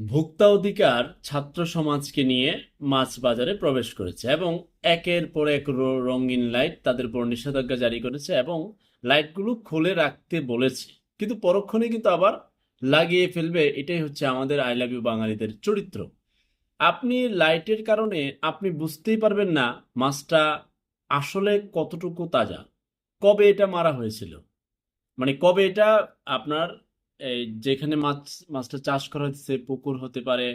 ভোক্তা অধিকার ছাত্র সমাজকে নিয়ে মাছ বাজারে প্রবেশ করেছে এবং একের পর এক রঙিন লাইট তাদের উপর নিষেধাজ্ঞা জারি করেছে এবং লাইটগুলো খুলে রাখতে বলেছে। কিন্তু পরক্ষণে কিন্তু আবার লাগিয়ে ফেলবে, এটাই হচ্ছে আমাদের আই লাভ ইউ বাঙালিদের চরিত্র। আপনি লাইটের কারণে আপনি বুঝতেই পারবেন না মাছটা আসলে কতটুকু তাজা, কবে এটা মারা হয়েছিল। মানে কবে এটা আপনার এই যেখানে মাছ, মাছটা চাষ করা হচ্ছে পুকুর হতে পারে,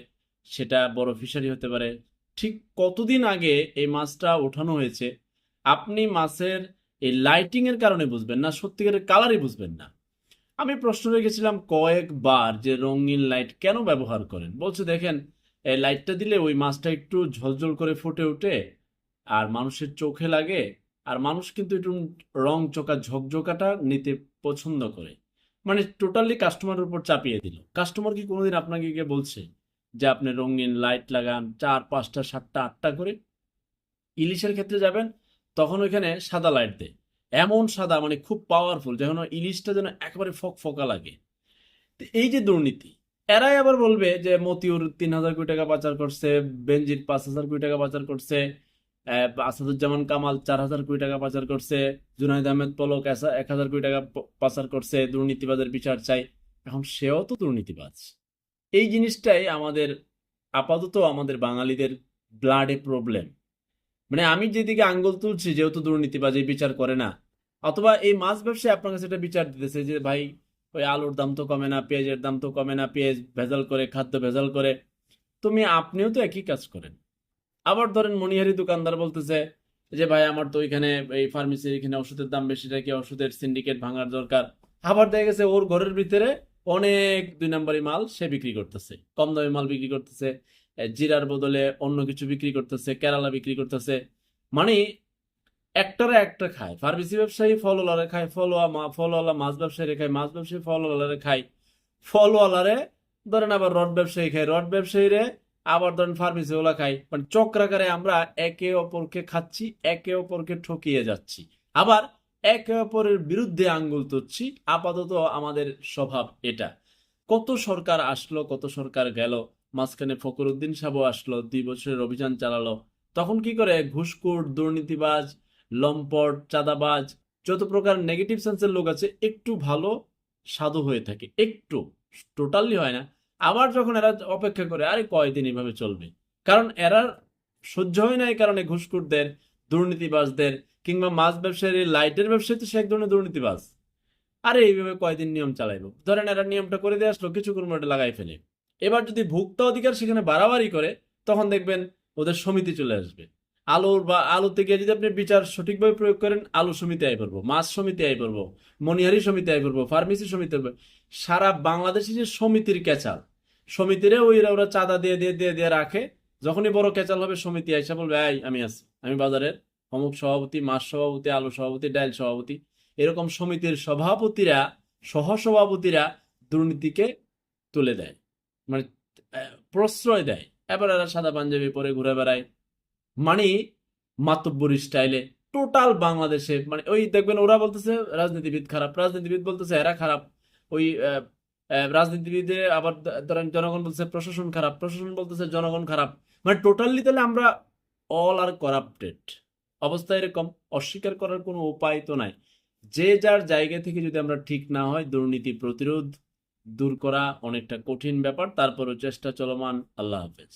সেটা বড় ফিশারি হতে পারে, ঠিক কতদিন আগে এই মাছটা ওঠানো হয়েছে? আপনি মাছের এই লাইটিং এর কারণে বুঝবেন না, সত্যিকারের কালারই বুঝবেন না। আমি প্রশ্ন রেখেছিলাম কয়েকবার যে রঙিন লাইট কেন ব্যবহার করেন? বলছে, দেখেন, এই লাইটটা দিলে ওই মাছটা একটু ঝলঝল করে ফুটে ওঠে, আর মানুষের চোখে লাগে, আর মানুষ কিন্তু একটু রং চোখা ঝকঝকাটা নিতে পছন্দ করে। মানে টোটালি কাস্টমারের উপর চাপিয়ে দিল। কাস্টমার কি কোনোদিন আপনাকে গিয়ে বলছে যে আপনি রঙিন লাইট লাগান, চার, পাঁচটা, সাতটা, আটটা করে? ইলিশের ক্ষেত্রে যাবেন, তখন ওইখানে সাদা লাইট দেয়। এমন সাদা মানে খুব পাওয়ারফুল যেন ইলিশটা যেন একেবারে ফক ফকা লাগে। এই যে দুর্নীতি, এরাই আবার বলবে যে মতিউর তিন হাজার কোটি টাকা পাচার করছে, বেনজির পাঁচ হাজার কোটি টাকা পাচার করছে আসাদুজ্জামান কামাল চার হাজার কোটি টাকা পাচার করছে, জুনাইদ আহমেদ পলক এক হাজার কোটি টাকা পাচার করছে দুর্নীতিবাজের বিচার চাই। এখন সেও তো দুর্নীতিবাজ। এই জিনিসটাই আমাদের আপাতত আমাদের বাঙালিদের ব্লাডে প্রবলেম মানে আমি যেদিকে আঙ্গুল তুলছি, যেহেতু দুর্নীতিবাজ এই বিচার করে না, অথবা এই মাছ ব্যবসায়ী আপনার কাছে একটা বিচার দিতেছে যে, ভাই, ওই আলুর দাম তো কমে না, পেঁয়াজের দাম তো কমে না, পেঁয়াজ ভেজাল করে, খাদ্য ভেজাল করে। তুমি, আপনিও তো একই কাজ করেন। আবার ধরেন মনিহারি দোকানদার বলতেছে যে, ভাই, আমার তো ওইখানে এই ফার্মেসির এখানে ওষুধের দাম বেশি থাকে ওষুধের সিন্ডিকেট ভাঙার দরকার? আবার দেখা গেছে ওর ঘরের ভিতরে অনেক দুই নম্বরই মাল সে বিক্রি করতেছে। কম দামে মাল বিক্রি করতেছে জিরার বদলে অন্য কিছু বিক্রি করতেছে, কেরালা বিক্রি করতেছে। মানে একটারে একটা খায়। ফার্মেসি ব্যবসায়ী ফলওয়ালারে খায়, ফলওয়া মা, ফলওয়ালা মাছ ব্যবসায়ী খায়, মাছ ব্যবসায়ী ফলওয়ালারে খায়। ফলওয়ালারে ধরেন আবার রড ব্যবসায়ী খায়। রড ব্যবসায়ীরে আবার ধরেন ফার্মেসি ওলা খাই মানে চক্রাকারে আমরা একে অপরকে খাচ্ছি, একে অপরকে ঠকিয়ে যাচ্ছি। আবার একে অপরের বিরুদ্ধে আঙ্গুল তুলছি, আপাতত আমাদের স্বভাব এটা। কত সরকার আসলো, কত সরকার গেল, মাঝখানে ফখরুদ্দিন সাহেব আসলো, দুই বছরের অভিযান চালালো। তখন কি করে? ঘুষখোর, দুর্নীতিবাজ, লম্পট, চাঁদাবাজ, যত প্রকার নেগেটিভ সেন্সের লোক আছে, একটু ভালো, সাধু হয়ে থাকে। একটু টোটালি হয় না। আবার যখন এরা অপেক্ষা করে, আরে কয়দিন এভাবে চলবে? কারণ এরা সহ্য হয় না এই কারণে ঘুষখোরদের, দুর্নীতিবাজদের, কিংবা মাছ ব্যবসায়ী লাইটের ব্যবসায়ী তো সে এক ধরনের দুর্নীতিবাজ। আরে এইভাবে কয়দিন নিয়ম চালাইবো? ধরেন এরা নিয়মটা করে দিয়ে আসলো, কিছু একটা লাগাই ফেলে। এবার যদি ভোক্তা অধিকার সেখানে বাড়াবাড়ি করে, তখন দেখবেন ওদের সমিতি চলে আসবে। আলুর বা আলু থেকে যদি আপনি বিচার সঠিকভাবে প্রয়োগ করেন, আলু সমিতি আয় পড়ব মাছ সমিতি আয় পড়ব মনিহারি সমিতি আয় পড়ব ফার্মেসি সমিতি আয়। সারা বাংলাদেশে যে সমিতির ক্যাচাল, সমিতিরে ওইরা ওরা চাঁদা দিয়ে দিয়ে দিয়ে দিয়ে রাখে, যখনই বড় ক্যাচাল হবে, সমিতি আইসা বলবে, এই, আমি আছি, আমি বাজারের অমুক সভাপতি, মাছ সভাপতি, আলু সভাপতি, ডাইল সভাপতি এরকম সমিতির সভাপতিরা, সহসভাপতিরা দুর্নীতিকে তুলে দেয় মানে প্রশ্রয় দেয় এবার এরা সাদা পাঞ্জাবি পরে ঘুরে বেড়ায় মানে মাতব্বরি স্টাইলে টোটাল বাংলাদেশে মানে ওই দেখবেন ওরা বলতেছে রাজনীতিবিদ খারাপ, রাজনীতিবিদ বলতেছে এরা খারাপ, ওই রাজনীতিবিদে আবার ধরেন জনগণ বলছে প্রশাসন খারাপ, প্রশাসন বলতেছে জনগণ খারাপ। মানে টোটালি তাহলে আমরা অল আর করাপ্টেড অবস্থা এরকম, অস্বীকার করার কোনো উপায় তো নাই। যে যার জায়গা থেকে যদি আমরা ঠিক না হয়, দুর্নীতি প্রতিরোধ দূর করা অনেকটা কঠিন ব্যাপার, তারপরও চেষ্টা চলমান। আল্লাহ হাফেজ।